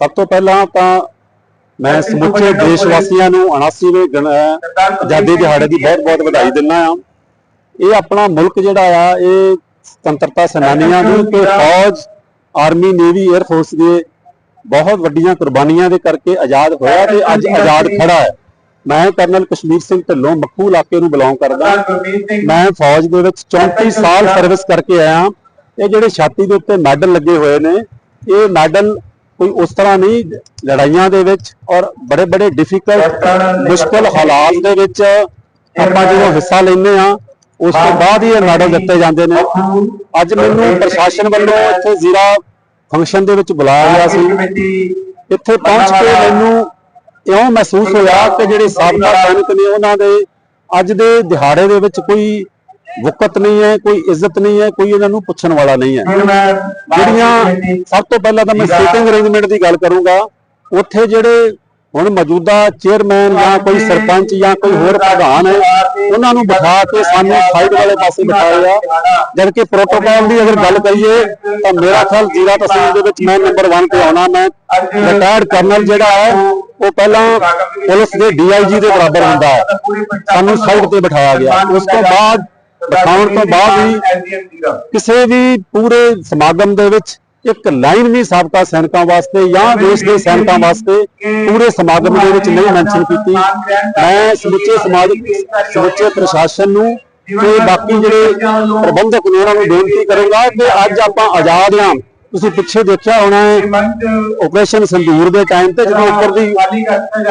ਸਭ ਤੋਂ ਪਹਿਲਾਂ ਤਾਂ ਮੈਂ ਸਮੁੱਚੇ ਦੇਸ਼ ਵਾਸੀਆਂ ਨੂੰ 79ਵੇਂ ਗਣ- ਆਜ਼ਾਦੀ ਦਿਹਾੜੇ ਦੀ ਬਹੁਤ-ਬਹੁਤ ਵਧਾਈ ਦਿੰਦਾ ਆ ਇਹ ਆਪਣਾ ਮੁਲਕ ਜਿਹੜਾ ਆ ਇਹ ਸੁਤੰਤਰਤਾ ਸੈਨਾਨੀਆਂ ਨੂੰ ਤੇ ਫੌਜ ਆਰਮੀ ਨੇਵੀ 에ਅਰ ਫੋਰਸ ਦੇ ਬਹੁਤ ਵੱਡੀਆਂ ਕੁਰਬਾਨੀਆਂ ਦੇ ਕਰਕੇ ਆਜ਼ਾਦ ਹੋਇਆ ਤੇ ਅੱਜ ਆਜ਼ਾਦ ਖੜਾ ਹੈ। ਮੈਂ ਕਰਨਲ ਕਸ਼ਮੀਰ ਸਿੰਘ ਢਿੱਲੋਂ ਮੱਕੂ ਇਲਾਕੇ ਨੂੰ ਬਿਲੋਂਗ ਕਰਦਾ। ਮੈਂ ਫੌਜ ਦੇ ਵਿੱਚ 34 ਸਾਲ ਸਰਵਿਸ ਕਰਕੇ ਆਇਆ। ਇਹ ਜਿਹੜੇ ਛਾਤੀ ਦੇ ਉੱਤੇ ਮੈਡਲ ਲੱਗੇ ਹੋਏ ਨੇ ਇਹ ਮੈਡਲ ਕੋਈ ਉਸ ਤਰ੍ਹਾਂ ਨਹੀਂ, ਲੜਾਈਆਂ ਦੇ ਵਿੱਚ ਔਰ ਬੜੇ ਬੜੇ ਡਿਫਿਕਲਟ ਮੁਸ਼ਕਲ ਹਾਲਾਤ ਦੇ ਵਿੱਚ ਆਪਾਂ ਜਦੋਂ ਹਿੱਸਾ ਲੈਂਦੇ ਆ ਉਸ ਤੋਂ ਬਾਅਦ ਹੀ ਇਹ ਮੈਡਲ ਦਿੱਤੇ ਜਾਂਦੇ ਨੇ। ਅੱਜ ਮੈਨੂੰ ਪ੍ਰਸ਼ਾਸਨ ਵੱਲੋਂ ਇੱਥੇ ਜ਼ੀਰਾ ਫੰਕਸ਼ਨ ਦੇ ਵਿੱਚ ਬੁਲਾਇਆ ਗਿਆ ਸੀ। ਇੱਥੇ ਪਹੁੰਚ ਕੇ ਮੈਨੂੰ ਇਉਂ ਮਹਿਸੂਸ ਹੋਇਆ ਕਿ ਜਿਹੜੇ ਸਾਬਕਾ ਸੈਨਿਕ ਨੇ ਉਹਨਾਂ ਦੇ ਅੱਜ ਦੇ ਦਿਹਾੜੇ ਦੇ ਵਿੱਚ ਕੋਈ ਵਕਤ ਨਹੀਂ ਹੈ ਕੋਈ ਇੱਜ਼ਤ ਨਹੀਂ ਹੈ ਕੋਈ ਇਹਨਾਂ ਨੂੰ ਪੁੱਛਣ ਵਾਲਾ ਨਹੀਂ ਹੈ। ਜਿਹੜੀਆਂ ਸਭ ਤੋਂ ਪਹਿਲਾਂ ਤਾਂ ਮੈਂ ਸੀਟਿੰਗ ਅਰੇਂਜਮੈਂਟ ਦੀ ਗੱਲ ਕਰੂੰਗਾ। ਉੱਥੇ ਜਿਹੜੇ ਹੁਣ ਮੌਜੂਦਾ ਚੇਅਰਮੈਨ ਜਾਂ ਕੋਈ ਸਰਪੰਚ ਜਾਂ ਕੋਈ ਹੋਰ ਪ੍ਰਧਾਨ ਹੈ ਉਹਨਾਂ ਨੂੰ ਬਿਠਾ ਕੇ ਸਾਨੂੰ ਸਾਈਡ ਵਾਲੇ ਪਾਸੇ ਬਿਠਾਇਆ। ਜਦ ਕਿ ਪ੍ਰੋਟੋਕਾਲ ਦੀ ਅਗਰ ਗੱਲ ਕਰੀਏ ਤਾਂ ਮੇਰਾ ਖਿਆਲ ਜੀਰਾ ਤਹਿਸੀਲ ਦੇ ਵਿੱਚ ਮੈਂ ਨੰਬਰ 1 ਤੇ ਆਉਣਾ ਮੈਂ ਰਿਟਾਇਰਡ ਕਰਨਲ ਜਿਹੜਾ ਹੈ ਉਹ ਪਹਿਲਾਂ ਪੁਲਿਸ ਦੇ ਡੀਆਈਜੀ ਦੇ ਬਰਾਬਰ ਹੁੰਦਾ ਹੈ। ਸਾਨੂੰ ਸਾਈਡ ਤੇ ਬਿਠਾਇਆ ਗਿਆ। ਉਸ ਤੋਂ ਬਾਅਦ ਬਿਠਾਉਣ ਤੋਂ ਬਾਅਦ ਹੀ ਕਿਸੇ ਵੀ ਪੂਰੇ ਸਮਾਗਮ ਦੇ ਵਿੱਚ ਇੱਕ ਲਾਈਨ ਵੀ ਸਾਬਕਾ ਸੈਨਿਕਾਂ ਵਾਸਤੇ ਜਾਂ ਦੇਸ਼ ਦੇ ਸੈਨਿਕਾਂ ਵਾਸਤੇ ਪੂਰੇ ਸਮਾਗਮ ਦੇ ਵਿੱਚ ਨਹੀਂ ਮੈਂਸ਼ਨ ਕੀਤੀ। ਮੈਂ ਸਮੁੱਚੇ ਸਮਾਜਿਕ ਸਮੁੱਚੇ ਪ੍ਰਸ਼ਾਸਨ ਨੂੰ ਤੇ ਬਾਕੀ ਜਿਹੜੇ ਪ੍ਰਬੰਧਕ ਨੇ ਉਹਨਾਂ ਨੂੰ ਬੇਨਤੀ ਕਰੂੰਗਾ ਕਿ ਅੱਜ ਆਪਾਂ ਆਜ਼ਾਦ ਹਾਂ। ਤੁਸੀਂ ਪਿੱਛੇ ਦੇਖਿਆ ਹੋਣਾ ਹੈ ਆਪਰੇਸ਼ਨ ਸੰਦੂਰ ਦੇ ਟਾਈਮ ਤੇ ਜਦੋਂ ਉੱਪਰ ਦੀ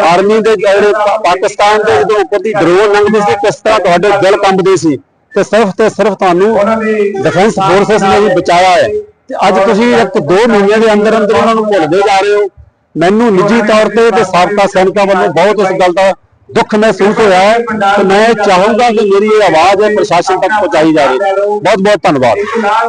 ਆਰਮੀ ਦੇ ਜਿਹੜੇ ਪਾਕਿਸਤਾਨ ਦੇ ਜਦੋਂ ਉੱਪਰ ਦੀ ਡਰੋਨ ਲੰਘਦੀ ਸੀ ਕਿਸ ਤਰ੍ਹਾਂ ਤੁਹਾਡੇ ਦਿਲ ਕੰਬਦੇ ਸੀ? ਤੇ ਸਿਰਫ ਤੇ ਸਿਰਫ ਤੁਹਾਨੂੰ ਡਿਫੈਂਸ ਫੋਰਸਸ ਨੇ ਹੀ ਬਚਾਇਆ ਹੈ। ਤੇ ਅੱਜ ਤੁਸੀਂ ਇੱਕ ਦੋ ਮਹੀਨਿਆਂ ਦੇ ਅੰਦਰ ਅੰਦਰ ਉਹਨਾਂ ਨੂੰ ਭੁੱਲਦੇ ਜਾ ਰਹੇ ਹੋ। ਮੈਨੂੰ ਨਿੱਜੀ ਤੌਰ ਤੇ ਤੇ ਸਾਬਕਾ ਸੈਨਿਕਾਂ ਵੱਲੋਂ ਬਹੁਤ ਇਸ ਗੱਲ ਦਾ ਦੁੱਖ ਮਹਿਸੂਸ ਹੋਇਆ ਹੈ। ਤੇ ਮੈਂ ਚਾਹੂੰਗਾ ਕਿ ਮੇਰੀ ਇਹ ਆਵਾਜ਼ ਹੈ ਪ੍ਰਸ਼ਾਸਨ ਤੱਕ ਪਹੁੰਚਾਈ ਜਾਵੇ। ਬਹੁਤ ਬਹੁਤ ਧੰਨਵਾਦ।